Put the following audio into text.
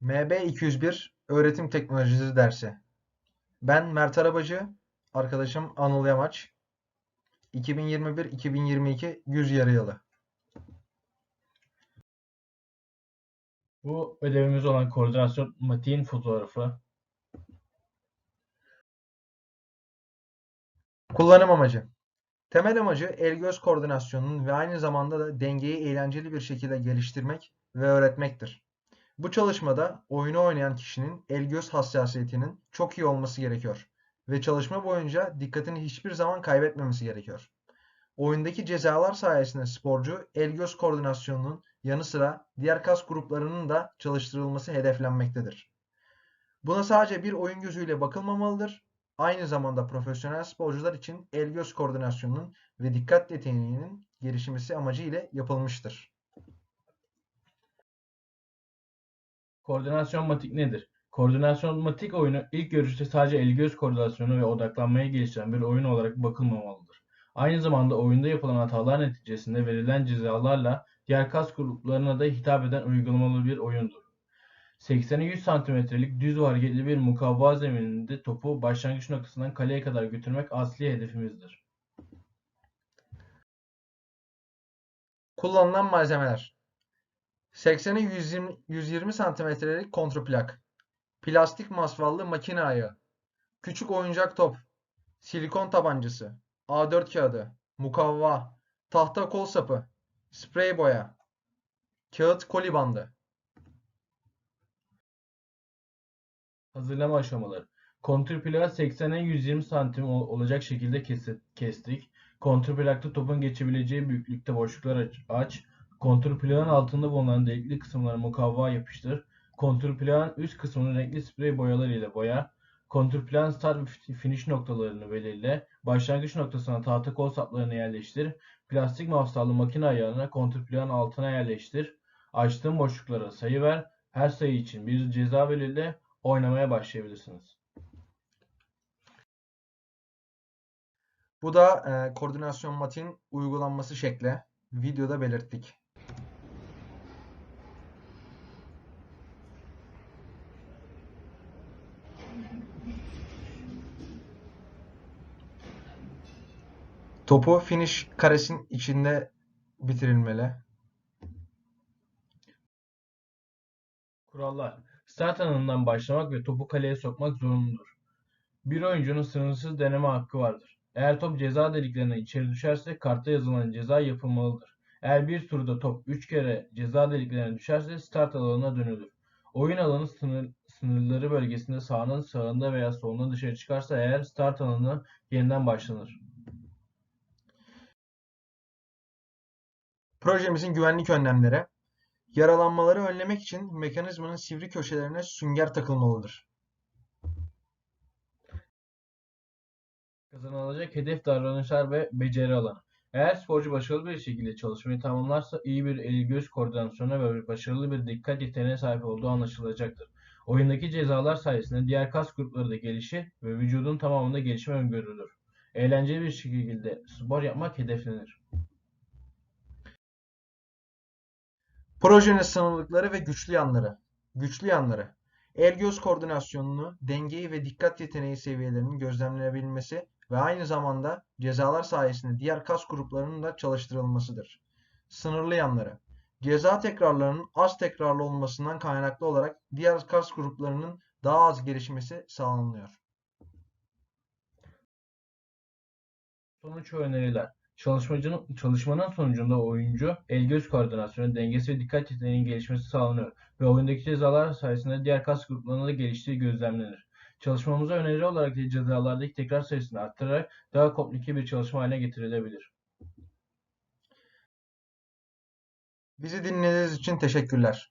MB 201 Öğretim Teknolojisi dersi. Ben Mert Arabacı, arkadaşım Anıl Yamaç. 2021-2022 yüz yarı yılı. Bu ödevimiz olan koordinasyon matiğin fotoğrafı. Kullanım amacı. Temel amacı el-göz koordinasyonunun ve aynı zamanda da dengeyi eğlenceli bir şekilde geliştirmek ve öğretmektir. Bu çalışmada oyunu oynayan kişinin el-göz hassasiyetinin çok iyi olması gerekiyor ve çalışma boyunca dikkatini hiçbir zaman kaybetmemesi gerekiyor. Oyundaki cezalar sayesinde sporcu el-göz koordinasyonunun yanı sıra diğer kas gruplarının da çalıştırılması hedeflenmektedir. Buna sadece bir oyun gözüyle bakılmamalıdır. Aynı zamanda profesyonel sporcular için el-göz koordinasyonunun ve dikkat yeteneğinin gelişmesi amacı ile yapılmıştır. Koordinasyon matik nedir? Koordinasyon matik oyunu ilk görüşte sadece el-göz koordinasyonu ve odaklanmayı geliştiren bir oyun olarak bakılmamalıdır. Aynı zamanda oyunda yapılan hatalar neticesinde verilen cezalarla diğer kas gruplarına da hitap eden uygulamalı bir oyundur. 80'e 100 santimetrelik düz hareketli bir mukavva zemininde topu başlangıç noktasından kaleye kadar götürmek asli hedefimizdir. Kullanılan malzemeler 80'e 120, 120 santimetrelik kontrplak, plastik masvallı makine ayağı, küçük oyuncak top, silikon tabancası, A4 kağıdı, mukavva, tahta kol sapı, sprey boya, kağıt koli bandı. Hazırlama aşamaları. Kontrplağı 80'e 120 santim ol- olacak şekilde kestik. Kontrplakta topun geçebileceği büyüklükte boşluklar aç. aç. Kontrplağın altında bulunan delikli kısımlara mukavva yapıştır. Kontrplağın üst kısmını renkli sprey boyaları ile boya. Kontrplağın start ve fi- finish noktalarını belirle. Başlangıç noktasına tahta kol saplarını yerleştir. Plastik mafsallı makine ayarına kontrplağın altına yerleştir. Açtığın boşluklara sayı ver. Her sayı için bir ceza belirle. Oynamaya başlayabilirsiniz. Bu da e, koordinasyon matiğin uygulanması şekli. Videoda belirttik. Topu finish karesinin içinde bitirilmeli. Kurallar. Start anından başlamak ve topu kaleye sokmak zorunludur. Bir oyuncunun sınırsız deneme hakkı vardır. Eğer top ceza deliklerine içeri düşerse kartta yazılan ceza yapılmalıdır. Eğer bir turda top 3 kere ceza deliklerine düşerse start alanına dönülür. Oyun alanı sınır, sınırları bölgesinde sahanın sağında veya solunda dışarı çıkarsa eğer start alanı yeniden başlanır. Projemizin güvenlik önlemleri. Yaralanmaları önlemek için mekanizmanın sivri köşelerine sünger takılmalıdır. Kazanılacak hedef davranışlar ve beceri alanı. Eğer sporcu başarılı bir şekilde çalışmayı tamamlarsa iyi bir el-göz koordinasyona ve başarılı bir dikkat yeteneğine sahip olduğu anlaşılacaktır. Oyundaki cezalar sayesinde diğer kas grupları da gelişir ve vücudun tamamında gelişme öngörülür. Eğlenceli bir şekilde spor yapmak hedeflenir. Projenin sınırlılıkları ve güçlü yanları. Güçlü yanları. El-göz koordinasyonunu, dengeyi ve dikkat yeteneği seviyelerinin gözlemlenebilmesi ve aynı zamanda cezalar sayesinde diğer kas gruplarının da çalıştırılmasıdır. Sınırlı yanları. Ceza tekrarlarının az tekrarlı olmasından kaynaklı olarak diğer kas gruplarının daha az gelişmesi sağlanıyor. Sonuç öneriler. Çalışmacının, çalışmanın sonucunda oyuncu el-göz koordinasyonu, dengesi ve dikkat yeteneğinin gelişmesi sağlanıyor ve oyundaki cezalar sayesinde diğer kas gruplarında da geliştiği gözlemlenir. Çalışmamıza öneri olarak da cezalardaki tekrar sayısını arttırarak daha komplike bir çalışma haline getirilebilir. Bizi dinlediğiniz için teşekkürler.